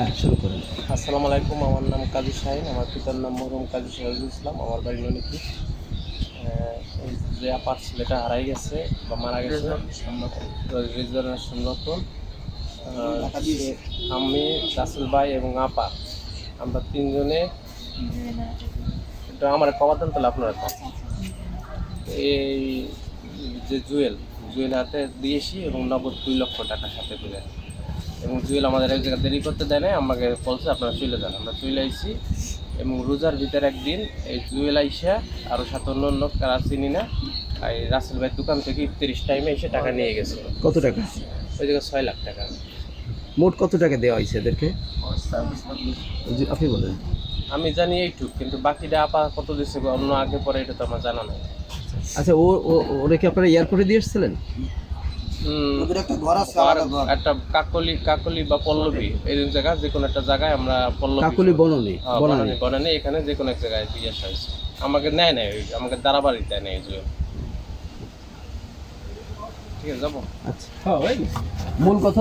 শুরু আসসালামু আলাইকুম, আমার নাম কাজী শাহিন, আমার পিতার নাম মরহুম কাজী শাহিদুল ইসলাম, আমার বাড়ি এই যে আপার ছেলেটা হারাই গেছে বা মারা গেছে রতন আমি রাসেল ভাই এবং আপা, আমরা তিনজনে আমার কবার দেন তাহলে আপনার এই যে জুয়েল জুয়েল হাতে দিয়েছি এবং নগদ দুই লক্ষ টাকা সাথে করে। এবং জুয়েল আমাদের এক জায়গায় দেরি করতে দেয় নাই আমাকে বলছে আপনারা চলে যান। আমরা চলে আইছি এবং রোজার ভিতরে একদিন এই জুয়েল আইসা আরও সাত অন্য অন্য কারা চিনি না এই রাসেল ভাইয়ের দোকান থেকে তিরিশ টাইমে এসে টাকা নিয়ে গেছে। কত টাকা? ওই জায়গায় ছয় লাখ টাকা। মোট কত টাকা দেওয়া হয়েছে এদেরকে? আপনি বলেন। আমি জানি এইটুক কিন্তু বাকিটা আপা কত দিচ্ছে বা অন্য আগে পরে এটা তো আমার জানা নাই। আচ্ছা ও ও- ওরা কি আপনারা এয়ারপোর্টে দিয়ে এসেছিলেন? উম, আর একটা কাকলি কাকলি বা পল্লবী এই জায়গা যে কোনো একটা জায়গায় আমরা পল্লবী কাকুলি বননি হ্যাঁ, বনানি। বনানী বনানী এখানে যে কোনো এক জায়গায় আসা হয়েছে আমাকে নেয় নাই ওই- আমাকে দাঁড়াবাড়ি দেয় নেয় এই জন্য ঠিক আছে যাব। আচ্ছা। মূল কথা